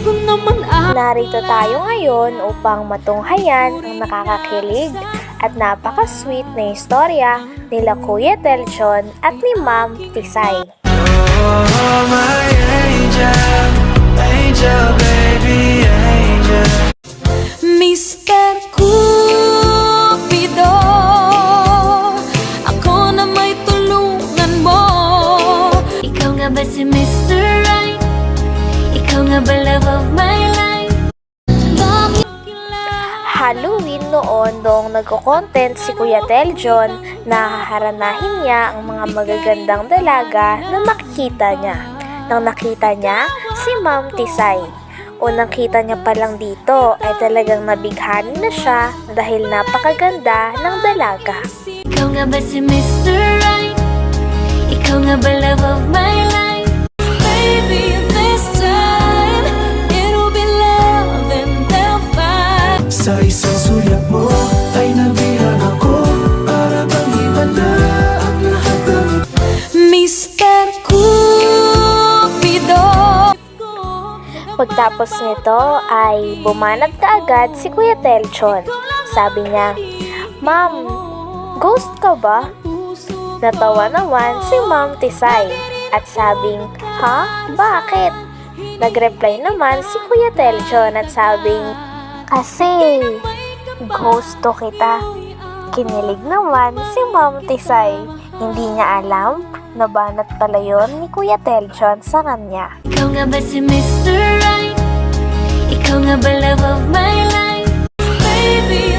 ko naman Narito tayo ngayon upang matunghayan ang nakakakilig at napaka-sweet na istorya nila Kuya Telchon at ni Ma'am Tisay. Oh, my angel, Halloween noon noong nagko-content si Kuya Teljon na haharanahin niya ang mga magagandang dalaga na makikita niya. Nang nakita niya, si Ma'am Tisay. Unang kita niya pa lang dito ay talagang nabighani na siya dahil napakaganda ng dalaga. Ikaw nga ba si Mr. Right? Ikaw nga ba love of my life? Baby, Sa isang sulyap mo ay nabihan ako Para bang ibanda ang lahat ng Mr. Cupido Pagtapos nito ay bumanat kaagad si Kuya Telchon. Sabi niya, Ma'am, ghost ka ba? Natawa naman si Ma'am Tisay at sabing, Ha? Bakit? Nagreply naman si Kuya Telchon at sabing, Kasi, gusto kita. Kinilig naman si Ma'am Tisay. Hindi niya alam na banat pala yon ni Kuya Telchon sa kanya. Ikaw nga ba si Mr. Right? Ikaw nga ba love of my life? Baby,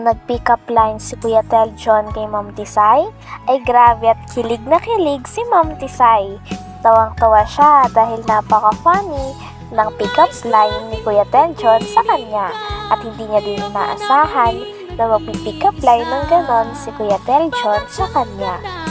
Nag-pick up line si Kuya Tel John kay Ma'am Tisay, ay grabe at kilig na kilig si Ma'am Tisay. Tawang-tawa siya dahil napaka-funny ng pick up line ni Kuya Tel John sa kanya at hindi niya din inaasahan na mag-pick up line ng ganon si Kuya Tel John sa kanya.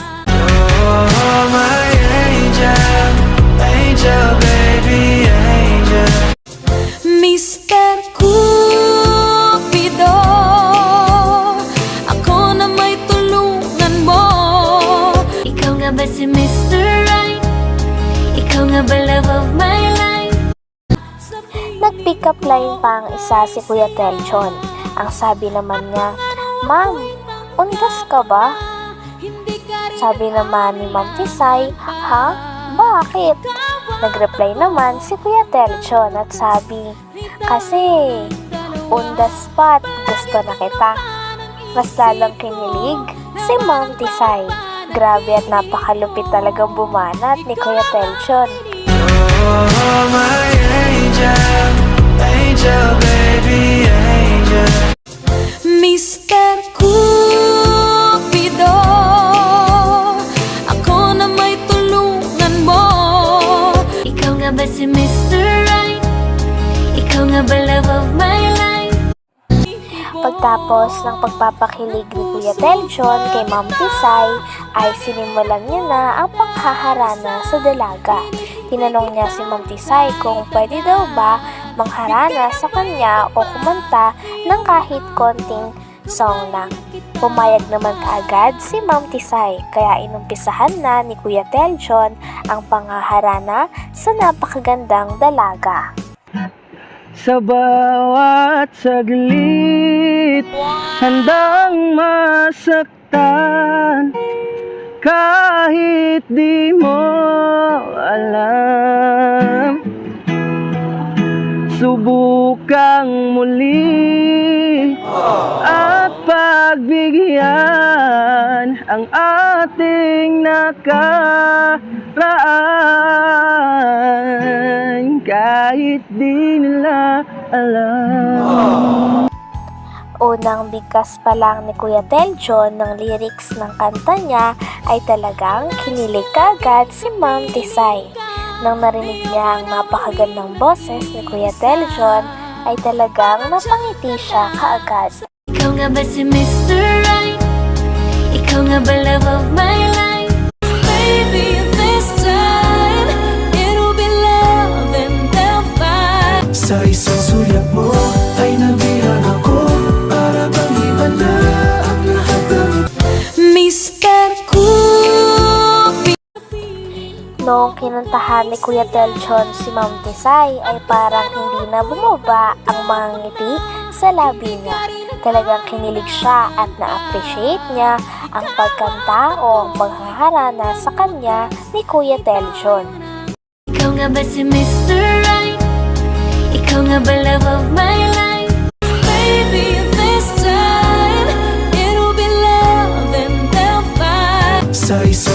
Nag-pick up line pa ang isa si Kuya Telchon. Ang sabi naman niya, Ma'am, undas ka ba? Sabi naman ni Ma'am Tisay, Ha? Bakit? Nag-reply naman si Kuya Telchon at sabi, Kasi, the spot, gusto na kita. Mas lalong kinilig si Ma'am Tisay. Grabe at napakalupit talagang bumanat ni Kuya Telchon. Oh, my angel, angel, baby, angel. Mr. Cupido Ako na may tulungan mo Ikaw nga ba si Mr. Right? Ikaw nga ba love of my life? Pagtapos ng pagpapakilig ni Kuya Telchon kay Ma'am Tisay, ay sinimulan niya na ang panghaharana sa dalaga. Tinanong niya si Ma'am Tisay kung pwede daw ba mangharana sa kanya o kumanta ng kahit konting song lang. Pumayag naman kaagad si Ma'am Tisay kaya inumpisahan na ni Kuya Telchon ang panghaharana sa napakagandang dalaga. Sa bawat saglit Handang masaktan Kahit di mo alam Subukang muli At pagbigyan Ang ating nakaraan Kahit di nila alam Unang bigkas pa lang ni Kuya Teljon ng lyrics ng kanta niya ay talagang kinilig kaagad si Ma'am Tisay. Nang narinig niya ang napakagandang boses ni Kuya Teljon ay talagang napangiti siya kaagad. Ikaw nga ba si Mr. Right? Ikaw nga ba love of my life? Baby, this time, it'll be love and the fight. Sa isang sulat mo, kinuntahan ni Kuya Telchon si Ma'am Tisay ay parang hindi na bumaba ang mga ngiti sa labi niya. Talagang kinilig siya at na-appreciate niya ang pagkanta o ang paghaharana sa kanya ni Kuya Telchon. Ikaw nga ba si Mr. Right? Ikaw nga ba love of my life? Baby, this time It'll be love and they'll fight Sa isang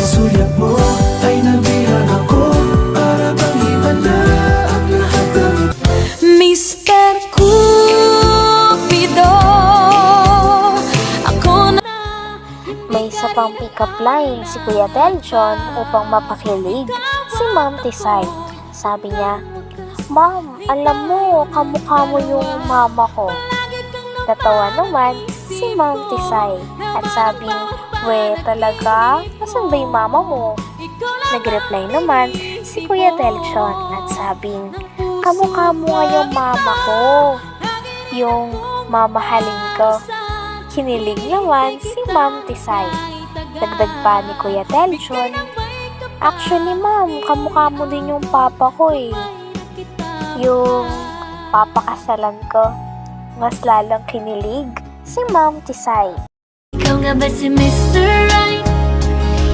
pick-up line si Kuya Telchon upang mapakilig si Ma'am Tisay. Sabi niya, Ma'am, alam mo, kamukha mo yung mama ko. Natawa naman si Ma'am Tisay at sabing, We, talaga? Nasaan ba yung mama mo? Nag-reply naman si Kuya Telchon at sabing, kamukha mo nga yung mama ko. Yung mamahalin ko. Kinilig naman si Ma'am Tisay. Dagdag pa ni Kuya Telchon, Actually, ma'am, kamukha mo din yung papa ko eh. Yung papakasalan ko. Mas lalong kinilig si Ma'am Tisay. Ikaw nga ba si Mr. Right?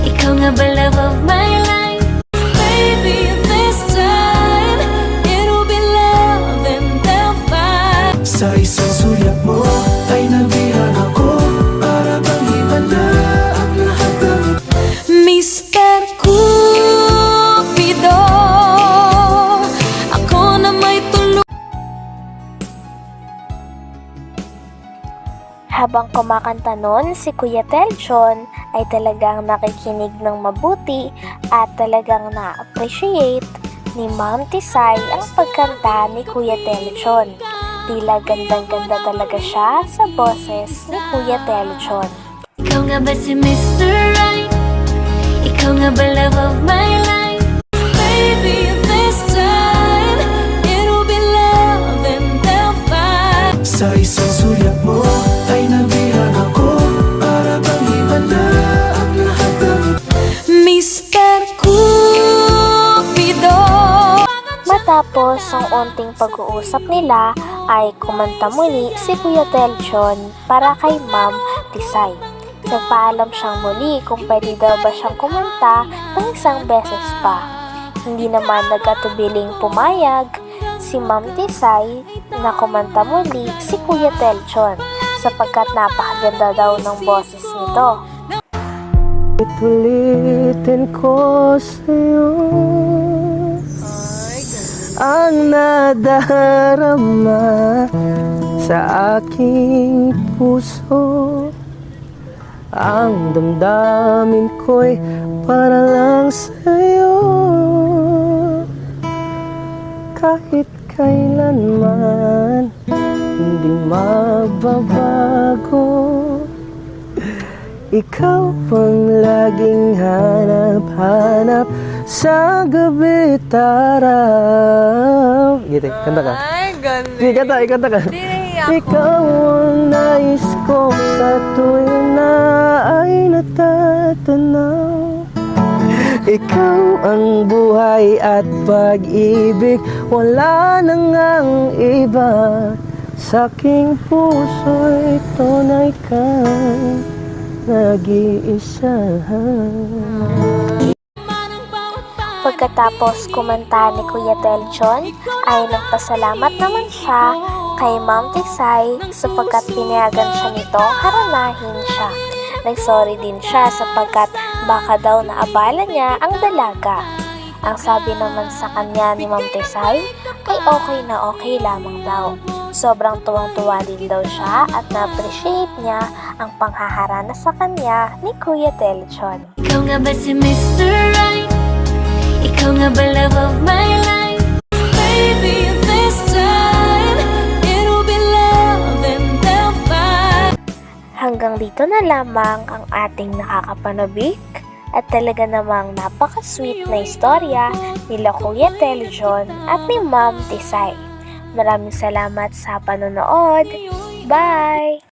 Ikaw nga ba love of my life? Baby, this time It'll be love and they'll fight Sa isang sulyap mo ay nabihan Habang kumakanta nun, si Kuya Telchon ay talagang nakikinig ng mabuti at talagang na-appreciate ni Ma'am Tisay ang pagkanta ni Kuya Telchon. Tila gandang-ganda talaga siya sa boses ni Kuya Telchon. Ikaw nga ba si Mr. Right? Ikaw nga ba love of my life? Baby, this time It'll be love and they'll fight Sa isang sulyap mo Onting pag-uusap nila ay kumanta muli si Kuya Telchon para kay Ma'am Tisay. Nagpaalam siyang muli kung pwede daw ba siyang kumanta ng isang beses pa. Hindi naman nagkatubiling pumayag si Ma'am Tisay na kumanta muli si Kuya Telchon sapagkat napakaganda daw ng boses nito. Ulitin ko sa'yo Ang nadarama sa aking puso. Ang damdamin ko'y para lang sa'yo. Kahit kailanman hindi mababago. Ikaw ang laging hanap-hanap sa gabi taraw. Gitu, kanta ka. Ay, ganda. Sige, kanta, ikanta ka. Ikaw ang nais ko sa tuwing na ay natatanaw. Ikaw ang buhay at pag-ibig, wala nang ang iba. Sa aking puso'y tunay kang nag-iisa. Pagkatapos kumanta ni Kuya Telchon, ay nagpasalamat naman siya kay Ma'am Tisay sapagkat pinayagan siya nitong haranahin siya. Nagsorry din siya sapagkat baka daw naabala niya ang dalaga. Ang sabi naman sa kanya ni Ma'am Tisay ay okay na okay lamang daw. Sobrang tuwang-tuwa din daw siya at na-appreciate niya ang panghaharana sa kanya ni Kuya Telchon. Ikaw nga ba si Mr. Right? Ikaw nga ba love of my life? Baby, this time It'll be love and they'll fight Hanggang dito na lamang ang ating nakakapanabik at talaga namang napaka-sweet na istorya nila Kuya Teljon at ni Ma'am Tisay. Maraming salamat sa panonood. Bye!